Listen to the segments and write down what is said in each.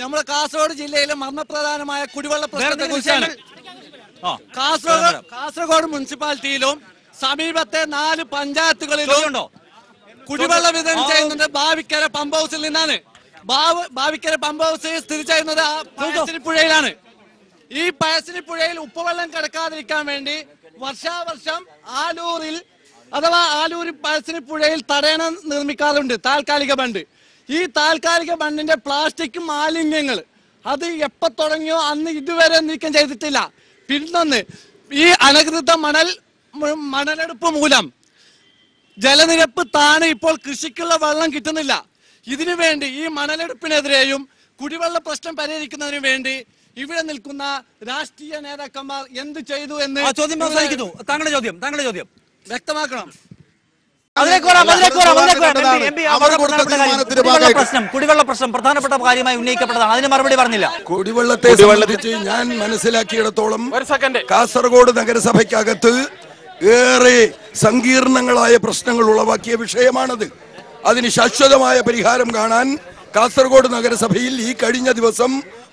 നമ്മുടെ കാസർഗോഡ് ജില്ലയിലെ മർമ്മപ്രധാനമായ കുടിവെള്ള പ്രശ്നത്തെ കുറിച്ചാണ്. കാസർഗോഡ്. കാസർഗോഡ് മുനിസിപ്പാലിറ്റിയിലും സമീപത്തെ നാല് പഞ്ചായത്തുകളിലും കുടിവെള്ള വിതരണം. ചെയ്യുന്നത് ബാവിക്കര പമ്പ് ഹൗസിൽ നിന്നാണ്. ബാവ് ബാവിക്കര പമ്പ് ഹൗസ് സ്ഥിതി ചെയ്യുന്നത് പുഴയിലാണ് ഈ പയസിനി പുഴയിൽ ഉപ്പുവെള്ളം കിടക്കാതിരിക്കാൻ വേണ്ടി വർഷാവർഷം ആലൂരിൽ അഥവാ ആലൂർ പയസിനി പുഴയിൽ തടയണം നിർമ്മിക്കാറുണ്ട് താൽക്കാലിക ബണ്ട്. ഈ താൽക്കാലിക മണ്ണിന്റെ പ്ലാസ്റ്റിക് മാലിന്യങ്ങൾ അത് എപ്പോ തുടങ്ങിയോ അന്ന് ഇതുവരെ നീക്കം ചെയ്തിട്ടില്ല. പിന്നൊന്ന് ഈ അനധികൃത മണൽ മണലെടുപ്പ് മൂലം ജലനിരപ്പ് താണെ ഇപ്പോൾ കൃഷിക്കുള്ള വെള്ളം കിട്ടുന്നില്ല. ഇതിനു വേണ്ടി ഈ മണലെടുപ്പിനെതിരെയും കുടിവെള്ള പ്രശ്നം പരിഹരിക്കുന്നതിനു വേണ്ടി ഇവിടെ നിൽക്കുന്ന രാഷ്ട്രീയ നേതാക്കന്മാർ എന്ത് ചെയ്തു എന്ന് ചോദ്യം താങ്കളുടെ ചോദ്യം താങ്കളുടെ ചോദ്യം. വ്യക്തമാക്കണം. പ്രശ്നം കുടിവെള്ള പ്രശ്നം പ്രധാനപ്പെട്ട കാര്യമായി ഉന്നയിക്കപ്പെട്ടതാണ്. അതിന് മറുപടി പറഞ്ഞില്ല. കുടിവെള്ളത്തെ സംബന്ധിച്ച് ഞാൻ മനസ്സിലാക്കിയിടത്തോളം കാസർഗോഡ് നഗരസഭയ്ക്കകത്ത് ഏറെ സങ്കീർണങ്ങളായ പ്രശ്നങ്ങൾ ഉളവാക്കിയ വിഷയമാണത്. അതിന് ശാശ്വതമായ പരിഹാരം കാണാൻ കാസർഗോഡ് നഗരസഭയിൽ ഈ കഴിഞ്ഞ ദിവസം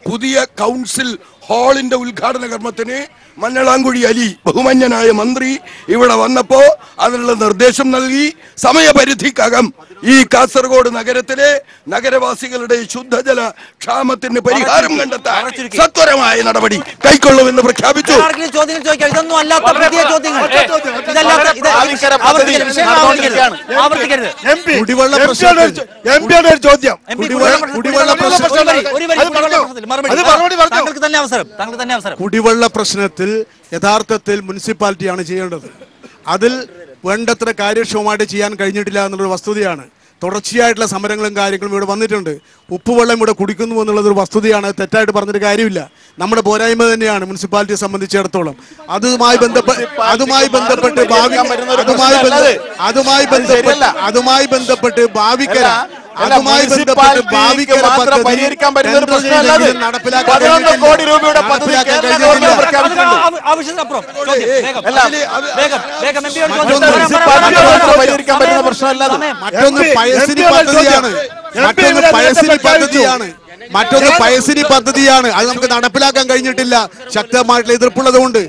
പുതിയ കൗൺസിൽ ഹാളിന്റെ ഉദ്ഘാടന കർമ്മത്തിന് മഞ്ഞളാങ്കുഴി അലി ബഹുമന്യനായ മന്ത്രി ഇവിടെ വന്നപ്പോ അതിനുള്ള നിർദ്ദേശം നൽകി. സമയപരിധിക്കകം ഈ കാസർഗോഡ് നഗരത്തിലെ നഗരവാസികളുടെ ശുദ്ധജല ക്ഷാമത്തിന് പരിഹാരം കണ്ടെത്താൻ. സത്വരമായ നടപടി കൈക്കൊള്ളുമെന്ന് പ്രഖ്യാപിച്ചു. കുടിവെള്ള എം കുടിവെള്ള- പ്രശ്നം- അത്. മറുപടി. അത് മറുപടി പറഞ്ഞോ. തന്നെ അവസരം താങ്കൾക്ക് തന്നെ അവസരം. കുടിവെള്ള പ്രശ്നത്തിൽ യഥാർത്ഥത്തിൽ മുനിസിപ്പാലിറ്റിയാണ് ചെയ്യേണ്ടത്. അതിൽ വേണ്ടത്ര കാര്യക്ഷമമായിട്ട് ചെയ്യാൻ കഴിഞ്ഞിട്ടില്ല എന്നുള്ളൊരു വസ്തുതയാണ്. തുടർച്ചയായിട്ടുള്ള സമരങ്ങളും കാര്യങ്ങളും ഇവിടെ വന്നിട്ടുണ്ട്. ഉപ്പുവെള്ളം ഇവിടെ കുടിക്കുന്നു എന്നുള്ളതൊരു വസ്തുതയാണ്. തെറ്റായിട്ട് പറഞ്ഞൊരു കാര്യമില്ല. നമ്മുടെ പോരായ്മ തന്നെയാണ് മുനിസിപ്പാലിറ്റിയെ സംബന്ധിച്ചിടത്തോളം. അതുമായി ബന്ധപ്പെട്ട് അതുമായി ബന്ധപ്പെട്ട് ഭാവി അതുമായി അതുമായി ബന്ധപ്പെട്ട് അതുമായി ബന്ധപ്പെട്ട് ഭാവിക്കര അതുമായി മാത്രം പരിഹരിക്കാൻ പറ്റുന്ന ഒരു പ്രശ്നമല്ലാതെ പതിനൊന്ന്. കോടി രൂപയുടെ പദ്ധതി കഴിഞ്ഞിട്ടില്ല. ഗവൺമെന്റ് പ്രഖ്യാപിച്ചിട്ടുണ്ട്. പരിഹരിക്കാൻ പറ്റുന്ന പ്രശ്നമല്ലാതെ മറ്റൊന്ന് പയസിനി പദ്ധതിയാണ്. മറ്റൊന്ന് പയസിനി പദ്ധതിയാണ്. മറ്റൊന്ന് പയസിനി പദ്ധതിയാണ്. അത് നമുക്ക് നടപ്പിലാക്കാൻ കഴിഞ്ഞിട്ടില്ല. ശക്തമായിട്ടുള്ള എതിർപ്പുള്ളതുകൊണ്ട്.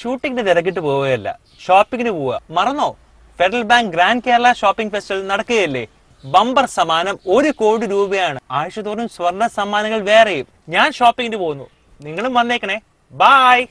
ഷൂട്ടിങ്ങിന് തിരക്കിട്ട് പോവുകയല്ല. ഷോപ്പിങ്ങിന് പോവുക. മറന്നോ? Federal bank grand Kerala shopping festival നടക്കുകയല്ലേ? Bumper സമ്മാനം ഒരു കോടി രൂപയാണ്. ആഴ്ചതോറും സ്വർണ സമ്മാനങ്ങൾ വേറെയും. ഞാൻ ഷോപ്പിങ്ങിന് പോകുന്നു. നിങ്ങളും വന്നേക്കണേ. ബായ്.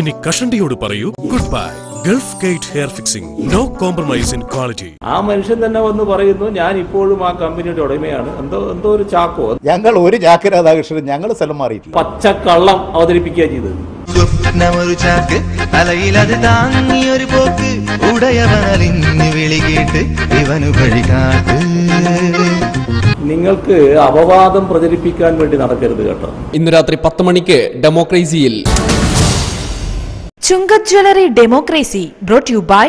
ഇനി കഷണ്ടിയോട് പറയൂ good bye. Gulf gate hair fixing. No compromise in quality. ആ മനുഷ്യൻ തന്നെ വന്ന് പറയുന്നു ഞാൻ ഇപ്പോഴും ആ കമ്പനിയുടെ ഉടമയാണ്. എന്തോ എന്തോ ഒരു ചാക്കോ. ഞങ്ങൾ ഒരു ചാക്ക് രാധാകൃഷ്ണൻ ഞങ്ങൾ സ്ഥലം മാറിയിട്ടില്ല. പച്ചക്കള്ളം അവതരിപ്പിക്കുക ചെയ്തത്. സ്വപ്നമൊരു ചാക്ക് അലയിലത് താങ്ങിയൊരു പോക്ക്. ഉടയവനലിഞ്ഞു വിളികേട്ട് ഇവനു വഴികാട്ട് നിങ്ങൾക്ക് അപവാദം പ്രചരിപ്പിക്കാൻ വേണ്ടി നടക്കരുത് കേട്ടോ. ഇന്ന് രാത്രി പത്ത് മണിക്ക് ഡെമോക്രേസിയിൽ चुंग jewellery democracy brought you by